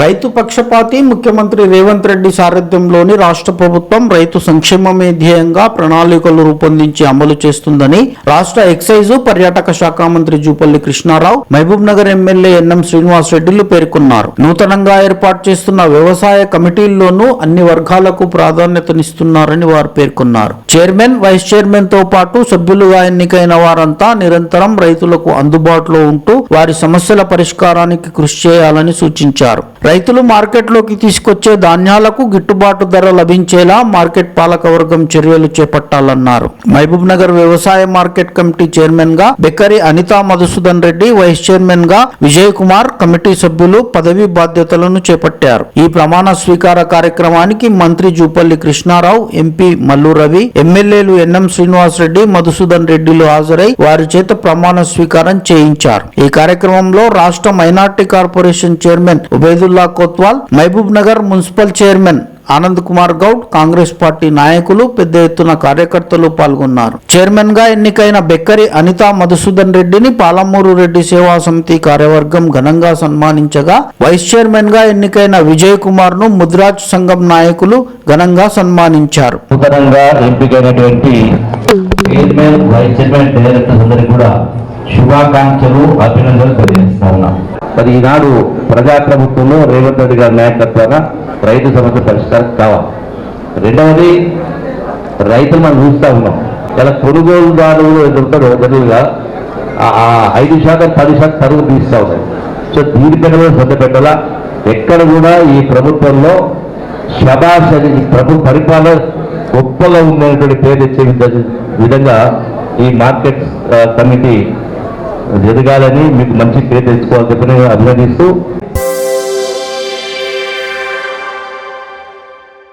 రైతు పక్షపాతి ముఖ్యమంత్రి రేవంత్ రెడ్డి సారథ్యంలోని రాష్ట్ర ప్రభుత్వం రైతు సంక్షేమమే ధ్యేయంగా ప్రణాళికలు రూపొందించి అమలు చేస్తుందని రాష్ట్ర ఎక్సైజ్ పర్యాటక శాఖ మంత్రి Jupally Krishnarao Mahabubnagar MLA NM Srinivas రెడ్డిలు పేర్కొన్నారు. నూతనంగా ఏర్పాటు చేస్తున్న వ్యవసాయ కమిటీల్లోనూ అన్ని వర్గాలకు ప్రాధాన్యతనిస్తున్నారని వారు పేర్కొన్నారు. చైర్మన్ వైస్ చైర్మన్తో పాటు సభ్యులుగా ఎన్నికైన వారంతా నిరంతరం రైతులకు అందుబాటులో ఉంటూ వారి సమస్యల పరిష్కారానికి కృషి చేయాలని సూచించారు. రైతులు మార్కెట్లోకి తీసుకొచ్చే ధాన్యాలకు గిట్టుబాటు ధర లభించేలా మార్కెట్ పాలకవర్గం చర్యలు చేపట్టాలన్నారు. మహబూబ్ నగర్ వ్యవసాయ మార్కెట్ కమిటీ చైర్మన్గా బెక్కరి అనితా మధుసూదన్ రెడ్డి వైస్ చైర్మన్గా విజయ్ కుమార్ కమిటీ సభ్యులు పదవి బాధ్యతలను చేపట్టారు. ఈ ప్రమాణ స్వీకార కార్యక్రమానికి మంత్రి జూపల్లి కృష్ణారావు ఎంపీ మల్లు రవి ఎమ్మెల్యేలు ఎన్ఎం శ్రీనివాస్ రెడ్డి మధుసూదన్ రెడ్డిలు హాజరై వారి చేత ప్రమాణ స్వీకారం చేయించారు. ఈ కార్యక్రమంలో రాష్ట్ర minority corporation chairman Ubaidullah Kotwal Mahabubnagar municipal chairman Anand Kumar Goud Congress party నాయకులు పెద్ద ఎత్తున కార్యకర్తలు పాల్గొన్నారు. చైర్మన్గా ఎన్నికైన బెక్కరి అనితా మధుసూదన్ రెడ్డిని పాలమూరు రెడ్డి సేవా సమితి కార్యవర్గం ఘనంగా సన్మానించగా వైస్ చైర్మన్గా ఎన్నికైన విజయ్ కుమార్ను ముద్రాజ్ సంఘం నాయకులు ఘనంగా సన్మానించారు. ఎంపికైనటువంటి చైర్మన్ వైస్ చైర్మన్ కూడా శుభాకాంక్షలు అభినందనలు తెలియజేస్తా ఉన్నా. మరి ఈనాడు ప్రజాప్రభుత్వంలో రేవంత్ రెడ్డి గారి నాయకత్వాన రైతు సమస్య పరిష్కారం కావాలి. రెండవది రైతులు మనం చూస్తూ ఉన్నాం. ఇలా కొనుగోలుదారులు ఎదురుతారో జనరల్గా ఆ- ఐదు శాతం పది శాతం తరుగు తీస్తూ ఉన్నాయి. సో దీనిపైన కూడా శ్రద్ధ పెట్టాలా? ఎక్కడ కూడా ఈ ప్రభుత్వంలో శబాష్ అని ప్రభు పరిపాలన గొప్పగా ఉండేటువంటి పేరు తెచ్చే విధంగా ఈ మార్కెట్ కమిటీ ఎదగాలని మీకు మంచి పేరు తెచ్చుకోవాలని చెప్పి నేను అభినందిస్తూ